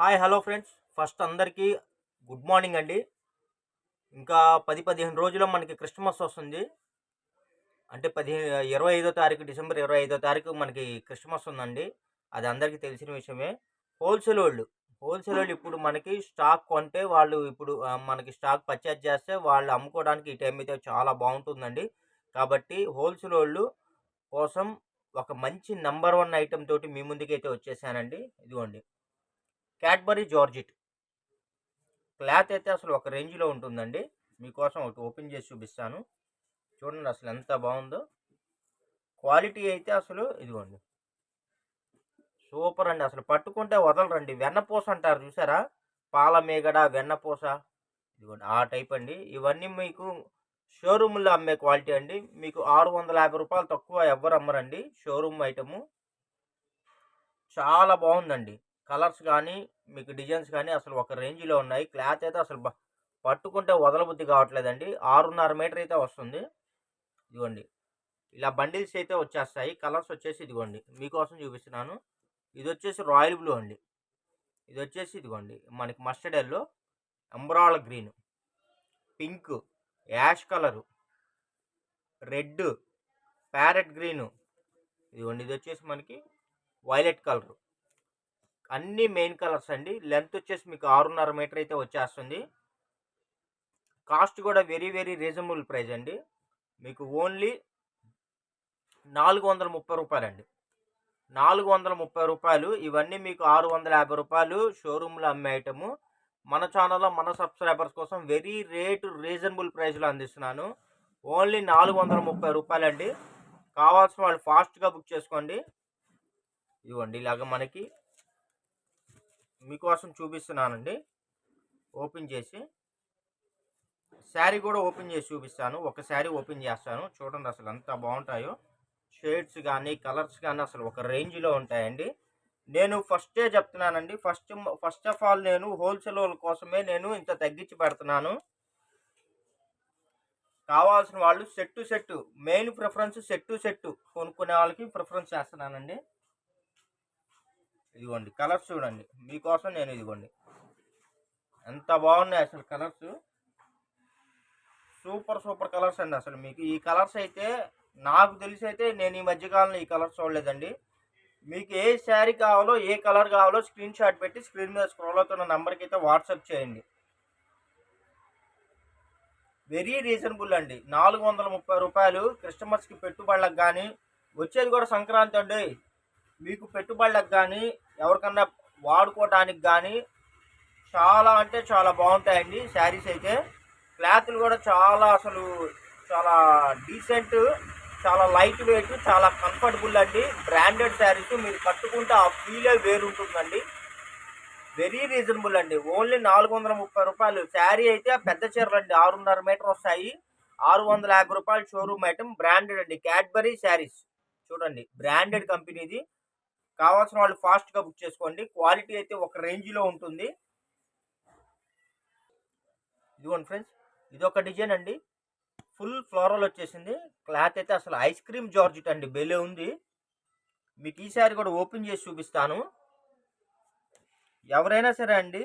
Hi hello friends. First అందరికీ good morning అండి. ఇంకా పది పదిహేను రోజుల్లో మనకి క్రిస్మస్ వస్తుంది. అంటే పదిహేను ఇరవై ఐదో తారీఖు డిసెంబర్ ఇరవై ఐదో తారీఖు మనకి క్రిస్మస్ ఉందండి. అది అందరికీ తెలిసిన విషయమే. హోల్సేల్ వాళ్ళు హోల్సేల్ వాళ్ళు ఇప్పుడు మనకి స్టాక్ కొంటే వాళ్ళు ఇప్పుడు మనకి స్టాక్ పర్చేజ్ చేస్తే వాళ్ళు అమ్ముకోవడానికి ఈ టైం అయితే చాలా బాగుంటుందండి. కాబట్టి హోల్సేల్ వాళ్ళు కోసం ఒక మంచి నంబర్ వన్ ఐటెం తోటి మీ ముందుకైతే వచ్చేసానండి. ఇదిగోండి. Cadbury georgette. క్లాత్ అయితే అసలు ఒక రేంజ్లో ఉంటుందండి. మీకోసం ఒకటి ఓపెన్ చేసి చూపిస్తాను. చూడండి అసలు ఎంత బాగుందో. క్వాలిటీ అయితే అసలు ఇదిగోండి. సూపర్ అండి. అసలు పట్టుకుంటే వదలరండి. వెన్నపూస అంటారు చూసారా? పాల మేగడ వెన్నపూస. ఇదిగోండి ఆ టైప్ అండి. ఇవన్నీ మీకు షోరూమ్లో అమ్మే క్వాలిటీ అండి. మీకు ఆరు వందల యాభై రూపాయలు తక్కువ ఎవ్వరు అమ్మరండి. Showroom item. చాలా బాగుందండి. కలర్స్ కానీ మీకు డిజైన్స్ కానీ అసలు ఒక రేంజ్లో ఉన్నాయి. క్లాత్ అయితే అసలు పట్టుకుంటే వదలబుద్ధి కావట్లేదండి. ఆరున్నర మీటర్ అయితే వస్తుంది. ఇదిగోండి. ఇలా బండిల్స్ అయితే వచ్చేస్తాయి. కలర్స్ వచ్చేసి ఇదిగోండి. మీకోసం చూపిస్తున్నాను. ఇది వచ్చేసి రాయల్ బ్లూ అండి. ఇది వచ్చేసి ఇదిగోండి. మనకి mustard yellow ఎంబ్రాల్ green pink ash colour red parrot green. ఇదిగోండి. ఇది వచ్చేసి మనకి వైలెట్ కలరు. అన్ని మెయిన్ కలర్స్ అండి. లెంత్ వచ్చేసి మీకు ఆరున్నర మీటర్ అయితే వచ్చేస్తుంది. కాస్ట్ కూడా వెరీ వెరీ రీజనబుల్ ప్రైస్ అండి. మీకు ఓన్లీ నాలుగు వందల ముప్పై రూపాయలు అండి నాలుగు వందల ముప్పై రూపాయలు. ఇవన్నీ మీకు ఆరు వందల యాభై రూపాయలు షోరూంలో అమ్మే ఐటము. మన ఛానల్లో మన సబ్స్క్రైబర్స్ కోసం వెరీ రేటు రీజనబుల్ ప్రైస్లో అందిస్తున్నాను. ఓన్లీ నాలుగు వందల ముప్పై రూపాయలు అండి కావాల్సిన వాళ్ళు ఫాస్ట్గా బుక్ చేసుకోండి. ఇవ్వండి ఇలాగ మనకి. మీకోసం చూపిస్తున్నానండి. ఓపెన్ చేసి. శారీ కూడా ఓపెన్ చేసి చూపిస్తాను. ఒక శారీ ఓపెన్ చేస్తాను. చూడండి అసలు ఎంత బాగుంటాయో. షేడ్స్ కానీ కలర్స్ కానీ అసలు ఒక రేంజ్లో ఉంటాయండి. నేను ఫస్టే చెప్తున్నానండి. ఫస్ట్ ఫస్ట్ ఆఫ్ ఆల్ నేను హోల్సేల్ వాళ్ళ కోసమే నేను ఇంత తగ్గించి పెడుతున్నాను. కావాల్సిన వాళ్ళు set to set main preference set to set కొనుక్కునే వాళ్ళకి ప్రిఫరెన్స్ చేస్తున్నానండి. ఇదిగోండి కలర్స్ చూడండి. మీకోసం నేను ఇదిగోండి. ఎంత బాగున్నాయి అసలు కలర్స్. సూపర్ సూపర్ కలర్స్ అండి అసలు మీకు. ఈ కలర్స్ అయితే నాకు తెలిసి అయితే నేను ఈ మధ్యకాలంలో ఈ కలర్స్ చూడలేదండి. మీకు ఏ శారీ కావాలో ఏ కలర్ కావాలో స్క్రీన్ షాట్ పెట్టి స్క్రీన్ మీద స్క్రోల్ అవుతున్న నెంబర్కి అయితే వాట్సాప్ చేయండి. వెరీ రీజనబుల్ అండి. నాలుగు వందల ముప్పై రూపాయలు క్రిస్టమస్కి పెట్టుబడులకు కానీ వచ్చేది కూడా సంక్రాంతి అండి. మీకు పెట్టుబడులకు కానీ ఎవరికన్నా వాడుకోవడానికి కానీ చాలా అంటే చాలా బాగుంటాయండి శారీస్ అయితే. క్లాత్లు కూడా చాలా అసలు చాలా డీసెంట్ చాలా లైట్ వెయిట్ చాలా కంఫర్టబుల్ అండి. బ్రాండెడ్ శారీస్ మీరు కట్టుకుంటే ఆ ఫీలే వేరు ఉంటుందండి వెరీ రీజనబుల్ అండి. ఓన్లీ నాలుగు వందల ముప్పై రూపాయలు. శారీ అయితే పెద్ద చీరలు అండి ఆరున్నర మీటర్ వస్తాయి. ఆరు వందల యాభై రూపాయలు షోరూమ్ ఐటమ్. బ్రాండెడ్ అండి. క్యాడ్బరీ శారీస్. చూడండి. బ్రాండెడ్ కంపెనీది. కావాల్సిన వాళ్ళు ఫాస్ట్గా బుక్ చేసుకోండి. క్వాలిటీ అయితే ఒక రేంజ్లో ఉంటుంది. ఇదిగోండి ఫ్రెండ్స్ ఇది ఒక డిజైన్ అండి. ఫుల్ ఫ్లోరల్ వచ్చేసింది. క్లాత్ అయితే అసలు ఐస్ క్రీమ్ జార్జిట్ అండి. బెలే ఉంది. మీకు ఈసారి కూడా ఓపెన్ చేసి చూపిస్తాను. ఎవరైనా సరే అండి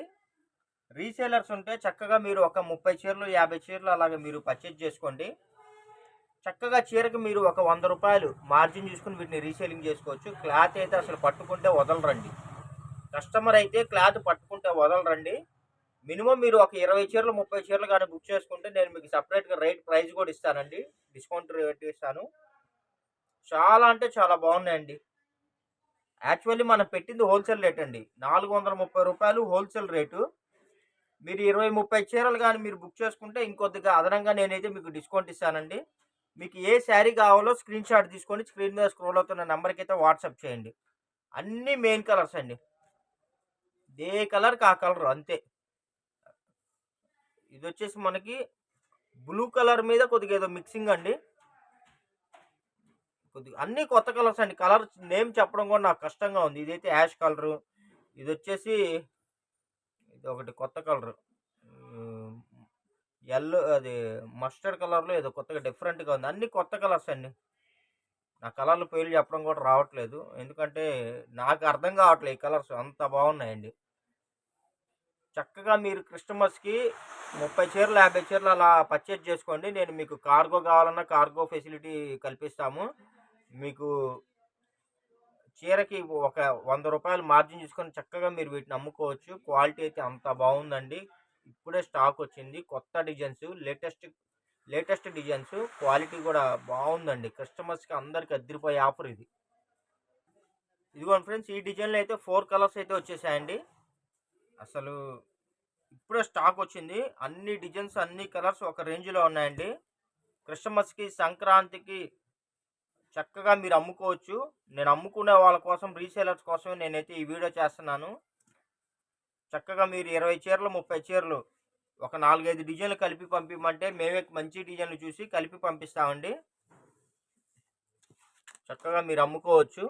రీసేలర్స్ ఉంటే చక్కగా మీరు ఒక ముప్పై చీరలు యాభై చీరలు అలాగే మీరు పర్చేజ్ చేసుకోండి. చక్కగా చీరకి మీరు ఒక వంద రూపాయలు మార్జిన్ చూసుకుని వీటిని రీసేలింగ్ చేసుకోవచ్చు. క్లాత్ అయితే అసలు పట్టుకుంటే వదలరండి. కస్టమర్ అయితే క్లాత్ పట్టుకుంటే వదలరండి. మినిమం మీరు ఒక ఇరవై చీరలు ముప్పై చీరలు కానీ బుక్ చేసుకుంటే నేను మీకు సపరేట్గా రేట్ ప్రైస్ కూడా ఇస్తానండి. డిస్కౌంట్ రేట్ ఇస్తాను. చాలా అంటే చాలా బాగున్నాయండి. యాక్చువల్లీ మనం పెట్టింది హోల్సేల్ రేట్ అండి. నాలుగు వందల ముప్పై రూపాయలు హోల్సేల్ రేటు మీరు ఇరవై ముప్పై చీరలు కానీ మీరు బుక్ చేసుకుంటే ఇంకొద్దిగా అదనంగా నేనైతే మీకు డిస్కౌంట్ ఇస్తానండి. మీకు ఏ శారీ కావాలో స్క్రీన్ షాట్ తీసుకొని స్క్రీన్ మీద స్క్రోల్ అవుతున్న నెంబర్కి అయితే వాట్సాప్ చేయండి. అన్నీ మెయిన్ కలర్స్ అండి. ఏ కలర్కి ఆ కలర్ అంతే. ఇది వచ్చేసి మనకి బ్లూ కలర్ మీద కొద్దిగా ఏదో మిక్సింగ్ అండి. కొద్దిగా అన్ని కొత్త కలర్స్ అండి. కలర్ నేమ్ చెప్పడం కూడా నాకు కష్టంగా ఉంది. ఇదైతే యాష్ కలరు. ఇది వచ్చేసి ఇది ఒకటి కొత్త కలర్. ఎల్లో అది మస్టర్డ్ కలర్లో ఏదో కొత్తగా డిఫరెంట్గా ఉంది. అన్ని కొత్త కలర్స్ అండి. నా కలర్లు పేర్లు చెప్పడం కూడా రావట్లేదు. ఎందుకంటే నాకు అర్థం కావట్లేదు ఈ కలర్స్ అంత బాగున్నాయండి. చక్కగా మీరు క్రిస్టమస్కి ముప్పై చీరలు యాభై చీరలు అలా పర్చేజ్ చేసుకోండి. నేను మీకు కార్గో కావాలన్నా కార్గో ఫెసిలిటీ కల్పిస్తాము. మీకు చీరకి ఒక వంద రూపాయలు మార్జిన్ తీసుకొని చక్కగా మీరు వీటిని అమ్ముకోవచ్చు. క్వాలిటీ అయితే అంత బాగుందండి. ఇప్పుడే స్టాక్ వచ్చింది. కొత్త designs latest latest designs quality కూడా బాగుందండి. కస్టమర్స్కి అందరికి అద్దరిపోయే ఆఫర్ ఇది. ఇదిగోండి ఫ్రెండ్స్ ఈ డిజైన్లో అయితే ఫోర్ కలర్స్ అయితే వచ్చేసాయండి. అసలు ఇప్పుడే స్టాక్ వచ్చింది. అన్ని డిజైన్స్ అన్ని కలర్స్ ఒక రేంజ్లో ఉన్నాయండి. క్రిస్టమస్కి సంక్రాంతికి చక్కగా మీరు అమ్ముకోవచ్చు. నేను అమ్ముకునే వాళ్ళ కోసం రీసేలర్స్ కోసమే నేనైతే ఈ వీడియో చేస్తున్నాను. చక్కగా మీరు ఇరవై చీరలు ముప్పై చీరలు ఒక నాలుగైదు డిజైన్లు కలిపి పంపిమంటే మేమే మంచి డిజైన్లు చూసి కలిపి పంపిస్తామండి. చక్కగా మీరు అమ్ముకోవచ్చు.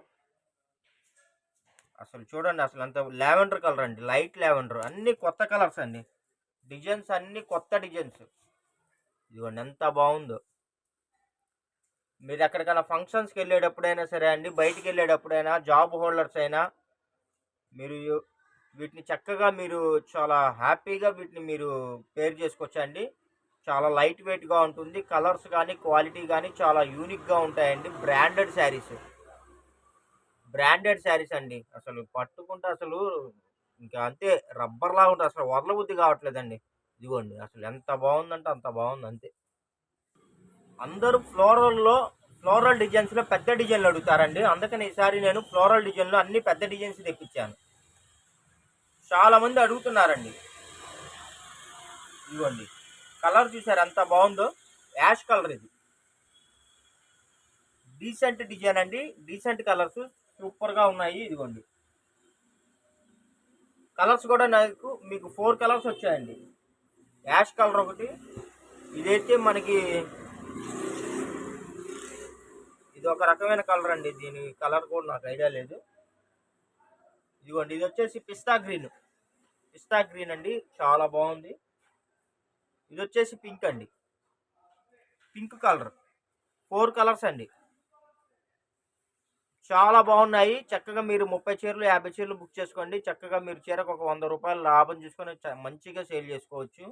అసలు చూడండి అసలు అంత లావెండర్ కలర్ అండి లైట్ లావెండర్ అన్ని కొత్త కలర్స్ అండి. డిజైన్స్ అన్ని కొత్త డిజైన్స్. ఇదిగోండి ఎంత బాగుందో. మీరు ఎక్కడికైనా ఫంక్షన్స్కి వెళ్ళేటప్పుడైనా సరే అండి బయటికి వెళ్ళేటప్పుడైనా జాబ్ హోల్డర్స్ అయినా మీరు వీటిని చక్కగా మీరు చాలా హ్యాపీగా వీటిని మీరు పేర్ చేసుకోవచ్చండి. చాలా లైట్ వెయిట్గా ఉంటుంది. కలర్స్ కానీ క్వాలిటీ కానీ చాలా యూనిక్గా ఉంటాయండి. బ్రాండెడ్ శారీస్. బ్రాండెడ్ శారీస్ అండి. అసలు పట్టుకుంటే అసలు ఇంకా అంతే రబ్బర్ లాగా ఉంటుంది. అసలు వదలబుద్ధి కావట్లేదండి. ఇదిగోండి అసలు ఎంత బాగుందంటే అంత బాగుంది అంతే. అందరూ ఫ్లోరల్లో ఫ్లోరల్ డిజైన్స్లో పెద్ద డిజైన్లు అడుగుతారండి. అందుకని ఈసారి నేను ఫ్లోరల్ డిజైన్లో అన్ని పెద్ద డిజైన్స్ తెప్పించాను. చాలామంది అడుగుతున్నారండి. ఇదిగోండి కలర్ చూసారు ఎంత బాగుందో? యాష్ కలర్ ఇది. డీసెంట్ డిజైన్ అండి. డీసెంట్ కలర్స్ సూపర్గా ఉన్నాయి ఇదిగోండి. కలర్స్ కూడా నాకు మీకు ఫోర్ కలర్స్ వచ్చాయండి. యాష్ కలర్ ఒకటి. ఇదైతే మనకి ఇది ఒక రకమైన కలర్ అండి. దీని కలర్ కూడా నాకు ఐడియా లేదు. ఇదిగోండి ఇది వచ్చేసి పిస్తా గ్రీన్. పిస్తా గ్రీన్ అండి చాలా బాగుంది. ఇది వచ్చేసి పింక్ అండి. Pink colour. ఫోర్ కలర్స్ అండి. చాలా బాగున్నాయి. చక్కగా మీరు ముప్పై చీరలు యాభై చీరలు బుక్ చేసుకోండి. చక్కగా మీరు చీరకు ఒక వంద రూపాయలు లాభం చూసుకొని మంచిగా సేల్ చేసుకోవచ్చు.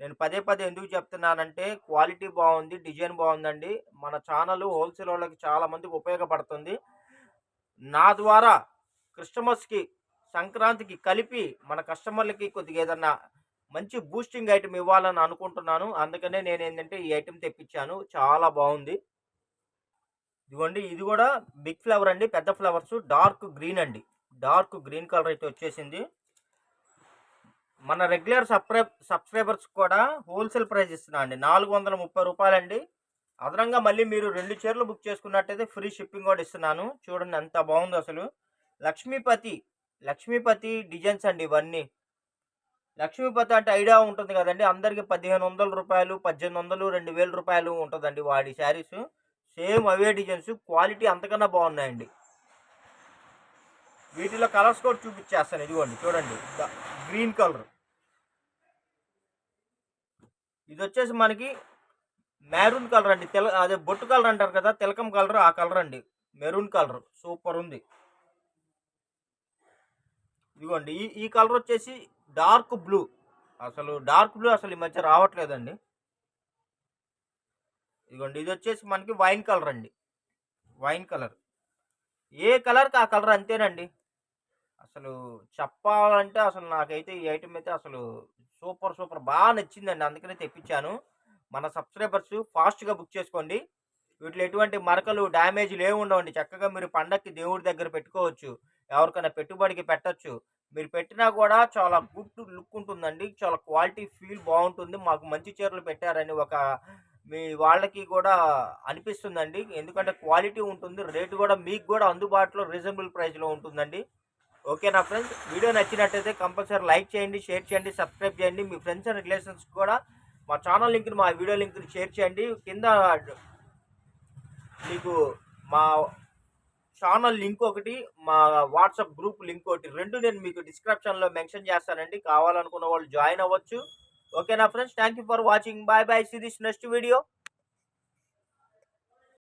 నేను పదే పదే ఎందుకు చెప్తున్నానంటే క్వాలిటీ బాగుంది డిజైన్ బాగుందండి. మన ఛానల్ హోల్సేల్ వాళ్ళకి చాలా మందికి ఉపయోగపడుతుంది. నా ద్వారా క్రిస్టమస్కి సంక్రాంతికి కలిపి మన కస్టమర్లకి కొద్దిగా ఏదన్నా మంచి బూస్టింగ్ ఐటెం ఇవ్వాలని అనుకుంటున్నాను. అందుకనే నేను ఏంటంటే ఈ ఐటెం తెప్పించాను. చాలా బాగుంది. ఇదిగోండి ఇది కూడా బిగ్ ఫ్లవర్ అండి పెద్ద ఫ్లవర్స్ డార్క్ గ్రీన్ అండి. డార్క్ గ్రీన్ కలర్ అయితే వచ్చేసింది. మన రెగ్యులర్ సబ్స్క్రై సబ్స్క్రైబర్స్ కూడా హోల్సేల్ ప్రైస్ ఇస్తున్నా అండి. నాలుగు వందల ముప్పై రూపాయలండి. అదనంగా మళ్ళీ మీరు రెండు చీరలు బుక్ చేసుకున్నట్టయితే ఫ్రీ షిప్పింగ్ కూడా ఇస్తున్నాను. చూడండి ఎంత బాగుంది అసలు. లక్ష్మీపతి లక్ష్మీపతి డిజైన్స్ అండి ఇవన్నీ. లక్ష్మీపతి అంటే ఐడియా ఉంటుంది కదండి. అందరికి పదిహేను వందల రూపాయలు పద్దెనిమిది వందలు రెండు వేల రూపాయలు ఉంటుందండి వాడి శారీస్. సేమ్ అవే డిజైన్స్. క్వాలిటీ అంతకన్నా బాగున్నాయండి. వీటిలో కలర్స్ కూడా చూపించేస్తాను. ఇదిగోండి చూడండి. Green colour. ఇది వచ్చేసి మనకి మెరూన్ కలర్ అండి. తెల అదే బొట్టు కలర్ అంటారు కదా తిలకం కలర్ ఆ కలర్ అండి. Maroon colour. సూపర్ ఉంది. ఇదిగోండి ఈ ఈ కలర్ వచ్చేసి డార్క్ బ్లూ. అసలు డార్క్ బ్లూ అసలు ఈ మధ్య రావట్లేదండి. ఇదిగోండి ఇది వచ్చేసి మనకి వైన్ కలర్ అండి. Wine colour. ఏ కలర్కి ఆ కలర్ అంతేనండి. అసలు చెప్పాలంటే అసలు నాకైతే ఈ ఐటెం అయితే అసలు సూపర్ సూపర్ బాగా నచ్చిందండి. అందుకనే తెప్పించాను. మన సబ్స్క్రైబర్స్ ఫాస్ట్గా బుక్ చేసుకోండి. వీటిలో ఎటువంటి మరకలు డ్యామేజ్లు ఏమి ఉండవండి. చక్కగా మీరు పండక్కి దేవుడి దగ్గర పెట్టుకోవచ్చు. ఎవరికైనా పెట్టుబడికి పెట్టచ్చు. మీరు పెట్టినా కూడా చాలా గుడ్ లుక్ ఉంటుందండి. చాలా క్వాలిటీ ఫీల్ బాగుంటుంది. మాకు మంచి చీరలు పెట్టారని ఒక మీ వాళ్ళకి కూడా అనిపిస్తుందండి. ఎందుకంటే క్వాలిటీ ఉంటుంది. రేటు కూడా మీకు కూడా అందుబాటులో రీజనబుల్ ప్రైస్లో ఉంటుందండి. ఓకేనా ఫ్రెండ్స్? వీడియో నచ్చినట్టయితే కంపల్సరీ లైక్ చేయండి షేర్ చేయండి సబ్స్క్రైబ్ చేయండి. మీ ఫ్రెండ్స్ అండ్ రిలేషన్స్ కూడా మా ఛానల్ లింక్ని మా వీడియో లింక్ని షేర్ చేయండి. కింద మీకు మా ఛానల్ లింక్ ఒకటి మా వాట్సాప్ గ్రూప్ లింక్ ఒకటి. రెండు నేను మీకు డిస్క్రిప్షన్లో మెన్షన్ చేస్తానండి. కావాలనుకున్న వాళ్ళు జాయిన్ అవ్వచ్చు. ఓకేనా friends? Thank you for watching. Bye bye. Series this next video